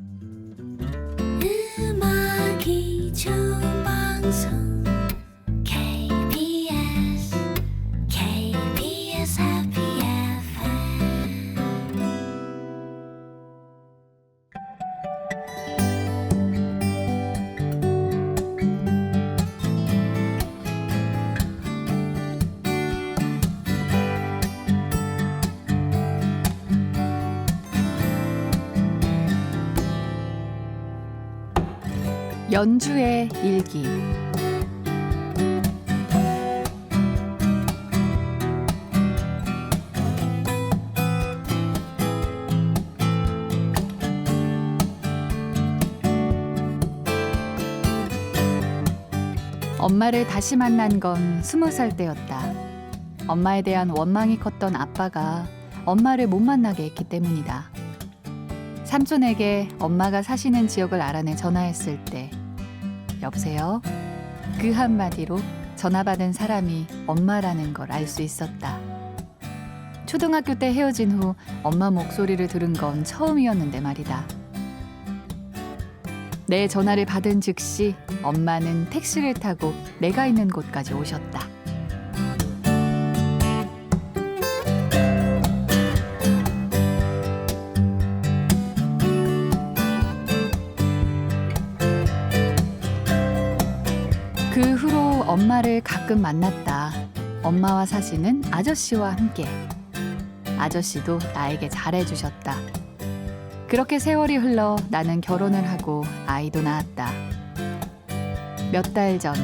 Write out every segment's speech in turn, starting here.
음 연주의 일기 엄마를 다시 만난 건 스무 살 때였다. 엄마에 대한 원망이 컸던 아빠가 엄마를 못 만나게 했기 때문이다. 삼촌에게 엄마가 사시는 지역을 알아내 전화했을 때 여보세요? 그 한마디로 전화 받은 사람이 엄마라는 걸 알 수 있었다. 초등학교 때 헤어진 후 엄마 목소리를 들은 건 처음이었는데 말이다. 내 전화를 받은 즉시 엄마는 택시를 타고 내가 있는 곳까지 오셨다. 그 후로 엄마를 가끔 만났다. 엄마와 사시는 아저씨와 함께. 아저씨도 나에게 잘해주셨다. 그렇게 세월이 흘러 나는 결혼을 하고 아이도 낳았다. 몇 달 전,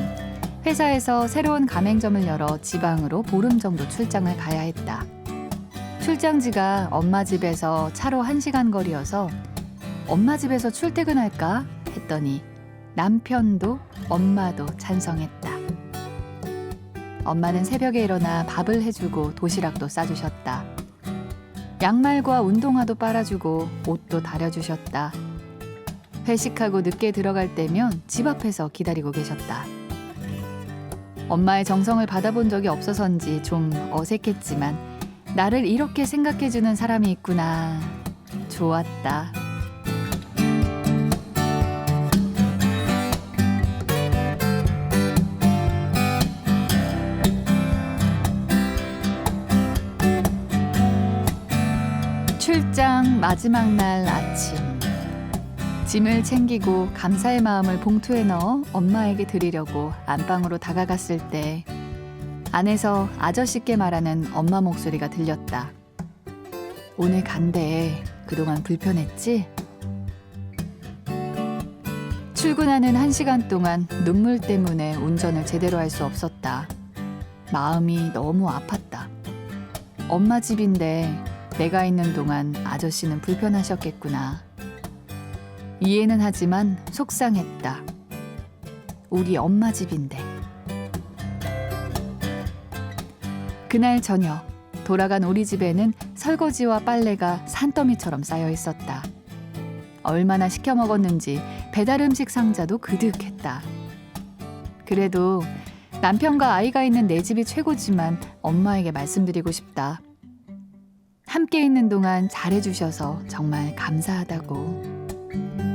회사에서 새로운 가맹점을 열어 지방으로 보름 정도 출장을 가야 했다. 출장지가 엄마 집에서 차로 1시간 거리여서 엄마 집에서 출퇴근할까 했더니 남편도 엄마도 찬성했다. 엄마는 새벽에 일어나 밥을 해주고 도시락도 싸주셨다. 양말과 운동화도 빨아주고 옷도 다려주셨다. 회식하고 늦게 들어갈 때면 집 앞에서 기다리고 계셨다. 엄마의 정성을 받아본 적이 없어서인지 좀 어색했지만 나를 이렇게 생각해주는 사람이 있구나. 좋았다. 출장 마지막 날 아침. 짐을 챙기고 감사의 마음을 봉투에 넣어 엄마에게 드리려고 안방으로 다가갔을 때 안에서 아저씨께 말하는 엄마 목소리가 들렸다. 오늘 간대. 그동안 불편했지? 출근하는 한 시간 동안 눈물 때문에 운전을 제대로 할 수 없었다. 마음이 너무 아팠다. 엄마 집인데 내가 있는 동안 아저씨는 불편하셨겠구나. 이해는 하지만 속상했다. 우리 엄마 집인데. 그날 저녁 돌아간 우리 집에는 설거지와 빨래가 산더미처럼 쌓여 있었다. 얼마나 시켜 먹었는지 배달 음식 상자도 그득했다. 그래도 남편과 아이가 있는 내 집이 최고지만 엄마에게 말씀드리고 싶다. 함께 있는 동안 잘해주셔서 정말 감사하다고.